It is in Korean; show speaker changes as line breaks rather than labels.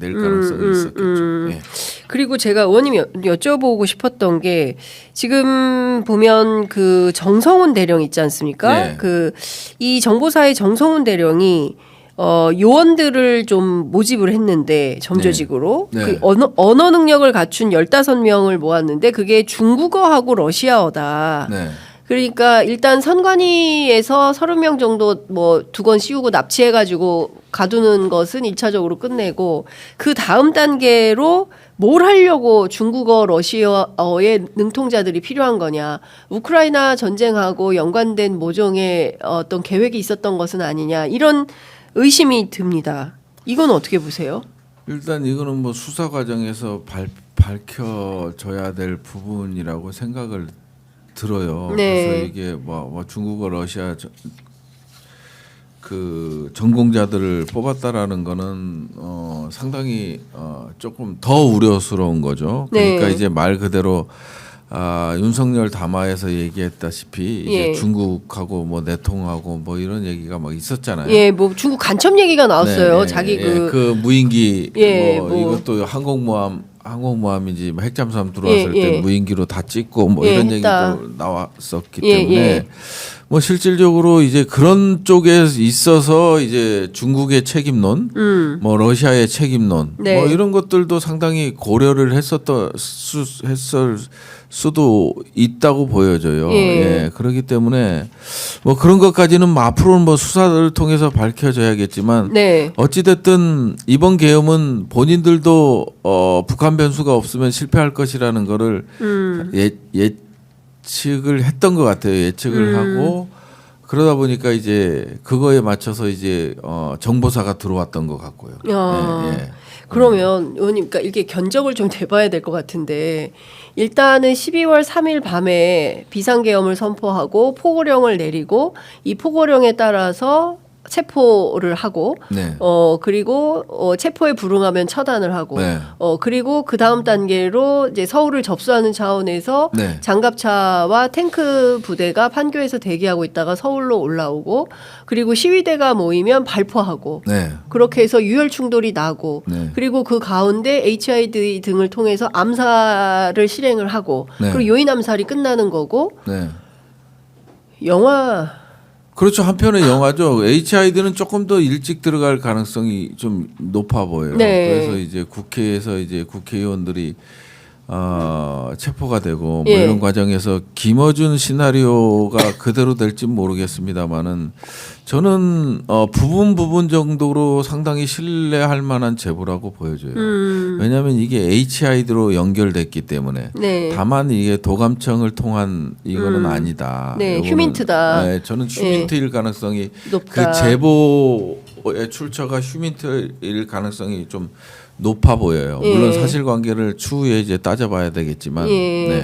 낼 가능성이
음, 음,
있었겠죠.
음.
예.
그리고 제가 의원님 여, 여쭤보고 싶었던 게 지금 보면 그 정성훈 대령 있지 않습니까?
네.
그이 정보사의 정성훈 대령이 어 요원들을 좀 모집을 했는데 점조직으로
네.
그 언어, 언어 능력을 갖춘 15명을 모았는데 그게 중국어하고 러시아어다.
네.
그러니까 일단 선관위에서 30명 정도 뭐 두 건 씌우고 납치해 가지고 가두는 것은 일차적으로 끝내고 그 다음 단계로 뭘 하려고 중국어 러시아어의 능통자들이 필요한 거냐. 우크라이나 전쟁하고 연관된 모종의 어떤 계획이 있었던 것은 아니냐. 이런 의심이 듭니다. 이건 어떻게 보세요?
일단 이거는 뭐 수사 과정에서 발, 밝혀져야 될 부분이라고 생각을 들어요.
네.
그래서 이게 뭐, 뭐 중국어, 러시아 저, 그 전공자들을 뽑았다라는 거는 어, 상당히 어, 조금 더 우려스러운 거죠. 그러니까
네.
이제 말 그대로 아, 윤석열 담화에서 얘기했다시피 이제
예.
중국하고 뭐 내통하고 뭐 이런 얘기가 막 있었잖아요.
예, 뭐 중국 간첩 얘기가 나왔어요.
네, 네,
자기
예,
그
그 무인기
예,
뭐,
뭐.
이것도 항공모함 항공모함인지 뭐 핵잠수함 들어왔을
예,
때
예.
무인기로 다 찍고 뭐
예,
이런
했다.
얘기도 나왔었기
예,
때문에
예.
뭐 실질적으로 이제 그런 쪽에 있어서 이제 중국의 책임론,
음.
뭐 러시아의 책임론,
네.
뭐 이런 것들도 상당히 고려를 했었던 수, 했을 수도 있다고 보여져요.
예.
예. 그렇기 때문에 뭐 그런 것까지는 뭐 앞으로는 뭐 수사를 통해서 밝혀져야겠지만
네.
어찌 됐든 이번 계엄은 본인들도 어, 북한 변수가 없으면 실패할 것이라는 거를
음.
예, 예측을 했던 것 같아요. 예측을
음.
하고 그러다 보니까 이제 그거에 맞춰서 이제 어, 정보사가 들어왔던 것 같고요.
아.
예, 예.
그러면 의원님, 그러니까 이게 견적을 좀 대봐야 될 것 같은데 일단은 12월 3일 밤에 비상계엄을 선포하고 포고령을 내리고 이 포고령에 따라서 체포를 하고
네.
어 그리고 어 체포에 불응하면 처단을 하고
네.
어 그리고 그 다음 단계로 이제 서울을 접수하는 차원에서
네.
장갑차와 탱크 부대가 판교에서 대기하고 있다가 서울로 올라오고 그리고 시위대가 모이면 발포하고
네.
그렇게 해서 유혈 충돌이 나고
네.
그리고 그 가운데 HID 등을 통해서 암살을 실행을 하고
네.
그리고 요인 암살이 끝나는 거고
네.
영화
그렇죠. 한편의 영화죠. HID는 조금 더 일찍 들어갈 가능성이 좀 높아 보여요.
네.
그래서 이제 국회에서 이제 국회의원들이 어, 체포가 되고 뭐
예.
이런 과정에서 김어준 시나리오가 그대로 될지 모르겠습니다만은 저는 어, 부분 부분 정도로 상당히 신뢰할 만한 제보라고 보여져요.
음,
왜냐하면 이게 HID로 연결됐기 때문에
네.
다만 이게 도감청을 통한 이거는
음.
아니다.
네, 휴민트다.
네, 저는 휴민트일 가능성이
높다.
그 제보 의 출처가 휴민트일 가능성이 좀 높아 보여요.
예.
물론 사실관계를 추후에 이제 따져봐야 되겠지만.
예.
네.